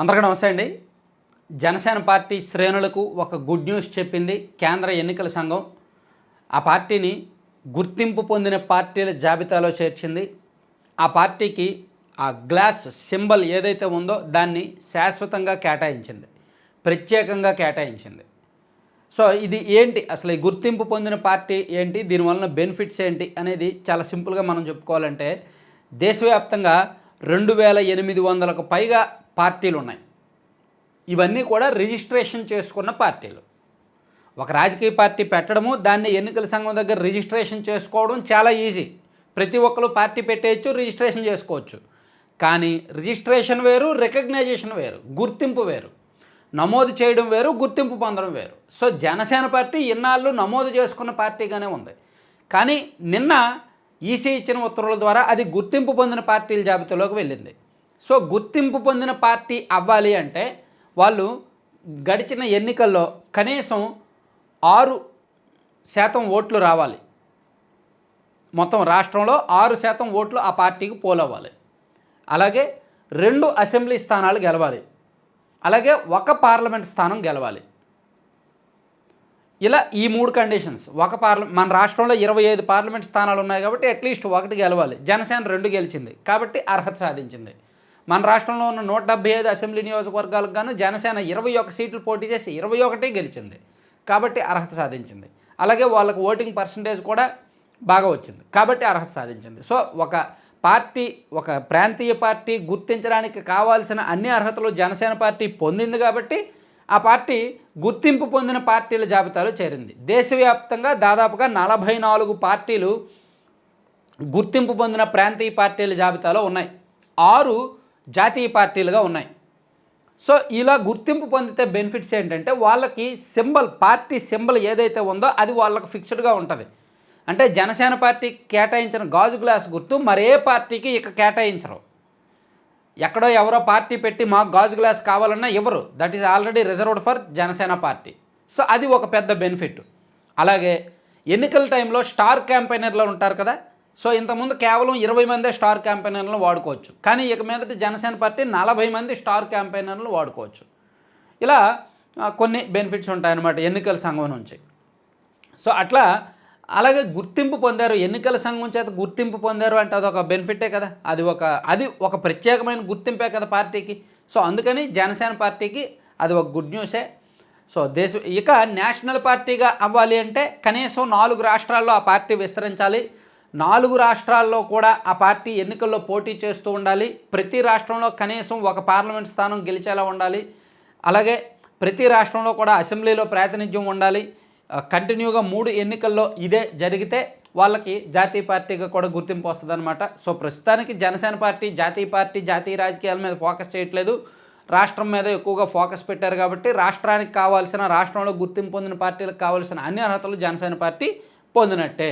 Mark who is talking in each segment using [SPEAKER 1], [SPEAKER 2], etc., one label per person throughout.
[SPEAKER 1] అందరికీ నమస్తే అండి. జనసేన పార్టీ శ్రేణులకు ఒక గుడ్ న్యూస్ చెప్పింది కేంద్ర ఎన్నికల సంఘం. ఆ పార్టీని గుర్తింపు పొందిన పార్టీల జాబితాలో చేర్చింది. ఆ పార్టీకి ఆ గ్లాస్ సింబల్ ఏదైతే ఉందో దాన్ని శాశ్వతంగా కేటాయించింది. ప్రత్యేకంగా కేటాయించింది. సో ఇది ఏంటి? అసలు ఈ గుర్తింపు పొందిన పార్టీ ఏంటి? దీనివలన బెనిఫిట్స్ ఏంటి? అనేది చాలా సింపుల్గా మనం చెప్పుకోవాలంటే దేశవ్యాప్తంగా రెండు వేల ఎనిమిది వందలకు పైగా పార్టీలు ఉన్నాయి ఇవన్నీ కూడా రిజిస్ట్రేషన్ చేసుకున్న పార్టీలు. ఒక రాజకీయ పార్టీ పెట్టడము దాన్ని ఎన్నికల సంఘం దగ్గర రిజిస్ట్రేషన్ చేసుకోవడం చాలా ఈజీ. ప్రతి ఒక్కరు పార్టీ పెట్టేయచ్చు రిజిస్ట్రేషన్ చేసుకోవచ్చు. కానీ రిజిస్ట్రేషన్ వేరు రికగ్నైజేషన్ వేరు గుర్తింపు వేరు. నమోదు చేయడం వేరు గుర్తింపు పొందడం వేరు. సో జనసేన పార్టీ ఇన్నాళ్ళు నమోదు చేసుకున్న పార్టీగానే ఉంది. కానీ నిన్న ఈసీ ఇచ్చిన ఉత్తర్వుల ద్వారా అది గుర్తింపు పొందిన పార్టీల జాబితాలోకి వెళ్ళింది. సో గుర్తింపు పొందిన పార్టీ అవ్వాలి అంటే వాళ్ళు గడిచిన ఎన్నికల్లో కనీసం ఆరు శాతం ఓట్లు రావాలి. మొత్తం రాష్ట్రంలో ఆరు శాతం ఓట్లు ఆ పార్టీకి పోలవ్వాలి. అలాగే రెండు అసెంబ్లీ స్థానాలు గెలవాలి. అలాగే ఒక పార్లమెంట్ స్థానం గెలవాలి. ఇలా ఈ మూడు కండిషన్స్ ఒక పార్ల మన రాష్ట్రంలో ఇరవై ఐదు పార్లమెంట్ స్థానాలు ఉన్నాయి కాబట్టి అట్లీస్ట్ ఒకటి గెలవాలి. జనసేన రెండు గెలిచింది కాబట్టి అర్హత సాధించింది. మన రాష్ట్రంలో ఉన్న నూట డెబ్బై ఐదు అసెంబ్లీ నియోజకవర్గాలకు గాను జనసేన ఇరవై ఒక సీట్లు పోటీ చేసి ఇరవై ఒకటి గెలిచింది. కాబట్టి అర్హత సాధించింది. అలాగే వాళ్ళకు ఓటింగ్ పర్సంటేజ్ కూడా బాగా వచ్చింది. కాబట్టి అర్హత సాధించింది. సో ఒక పార్టీ ఒక ప్రాంతీయ పార్టీ గుర్తించడానికి కావాల్సిన అన్ని అర్హతలు జనసేన పార్టీ పొందింది కాబట్టి ఆ పార్టీ గుర్తింపు పొందిన పార్టీల జాబితాలో చేరింది. దేశవ్యాప్తంగా దాదాపుగా నలభై నాలుగు పార్టీలు గుర్తింపు పొందిన ప్రాంతీయ పార్టీల జాబితాలో ఉన్నాయి. ఆరు జాతీయ పార్టీలుగా ఉన్నాయి. సో ఇలా గుర్తింపు పొందితే బెనిఫిట్స్ ఏంటంటే వాళ్ళకి సింబల్ పార్టీ సింబల్ ఏదైతే ఉందో అది వాళ్ళకి ఫిక్స్డ్గా ఉంటుంది. అంటే జనసేన పార్టీ కేటాయించిన గాజు గ్లాస్ గుర్తు మరే పార్టీకి ఇక కేటాయించరు. ఎక్కడో ఎవరో పార్టీ పెట్టి మాకు గాజు గ్లాస్ కావాలన్నా ఇవ్వరు. That is already reserved for Janasena party. So అది ఒక పెద్ద బెనిఫిట్. అలాగే ఎన్నికల టైంలో స్టార్ క్యాంపెయినర్లు ఉంటారు కదా సో ఇంతకుముందు కేవలం ఇరవై మందే స్టార్ క్యాంపెయినర్లను వాడుకోవచ్చు. కానీ ఇక మీదటి జనసేన పార్టీ నలభై మంది స్టార్ క్యాంపెయినర్లు వాడుకోవచ్చు. ఇలా కొన్ని బెనిఫిట్స్ ఉంటాయన్నమాట ఎన్నికల సంఘం నుంచి. సో అట్లా అలాగే గుర్తింపు పొందారు ఎన్నికల సంఘం చేత గుర్తింపు పొందారు అంటే అదొక బెనిఫిటే కదా. అది ఒక అది ఒక ప్రత్యేకమైన గుర్తింపే కదా పార్టీకి. సో అందుకని జనసేన పార్టీకి అది ఒక గుడ్ న్యూసే. సో దేశ ఇక నేషనల్ పార్టీగా అవ్వాలి అంటే కనీసం నాలుగు రాష్ట్రాల్లో ఆ పార్టీ విస్తరించాలి. నాలుగు రాష్ట్రాల్లో కూడా ఆ పార్టీ ఎన్నికల్లో పోటీ చేస్తూ ఉండాలి. ప్రతి రాష్ట్రంలో కనీసం ఒక పార్లమెంట్ స్థానం గెలిచేలా ఉండాలి. అలాగే ప్రతి రాష్ట్రంలో కూడా అసెంబ్లీలో ప్రాతినిధ్యం ఉండాలి. కంటిన్యూగా మూడు ఎన్నికల్లో ఇదే జరిగితే వాళ్ళకి జాతీయ పార్టీగా కూడా గుర్తింపు వస్తుందన్నమాట. సో ప్రస్తుతానికి జనసేన పార్టీ జాతీయ పార్టీ జాతీయ రాజకీయాల మీద ఫోకస్ చేయట్లేదు. రాష్ట్రం మీద ఎక్కువగా ఫోకస్ పెట్టారు కాబట్టి రాష్ట్రానికి కావాల్సిన రాష్ట్రంలో గుర్తింపు పొందిన పార్టీలకు కావాల్సిన అన్ని అర్హతలు జనసేన పార్టీ పొందినట్టే.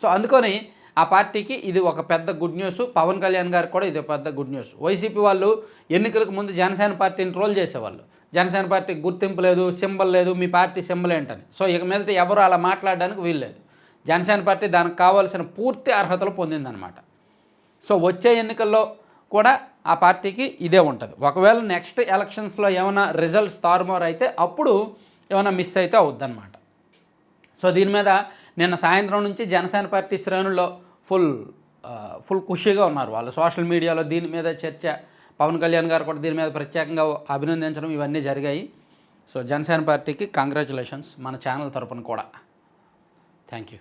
[SPEAKER 1] సో అందుకని ఆ పార్టీకి ఇది ఒక పెద్ద గుడ్ న్యూస్. పవన్ కళ్యాణ్ గారికి కూడా ఇది ఒక పెద్ద గుడ్ న్యూస్. వైసీపీ వాళ్ళు ఎన్నికలకు ముందు జనసేన పార్టీని ట్రోల్ చేసేవాళ్ళు. జనసేన పార్టీకి గుర్తింపు లేదు సింబల్ లేదు మీ పార్టీ సింబల్ ఏంటని సో ఇక మీదట ఎవరు అలా మాట్లాడడానికి వీల్లేదు. జనసేన పార్టీ దానికి కావాల్సిన పూర్తి అర్హతలు పొందిందనమాట సో వచ్చే ఎన్నికల్లో కూడా ఆ పార్టీకి ఇదే ఉంటుంది. ఒకవేళ నెక్స్ట్ ఎలక్షన్స్లో ఏమైనా రిజల్ట్స్ తారుమారు అయితే అప్పుడు ఏమైనా మిస్ అయితే అవుద్దన్నమాట. సో దీని మీద నిన్న సాయంత్రం నుంచి జనసేన పార్టీ శ్రేణుల్లో ఫుల్ ఫుల్ ఖుషీగా ఉన్నారు వాళ్ళు. సోషల్ మీడియాలో దీని మీద చర్చ పవన్ కళ్యాణ్ గారు కూడా దీని మీద ప్రత్యేకంగా అభినందించడం ఇవన్నీ జరిగాయి. సో జనసేన పార్టీకి కంగ్రాచులేషన్స్ మన ఛానల్ తరపున కూడా. Thank you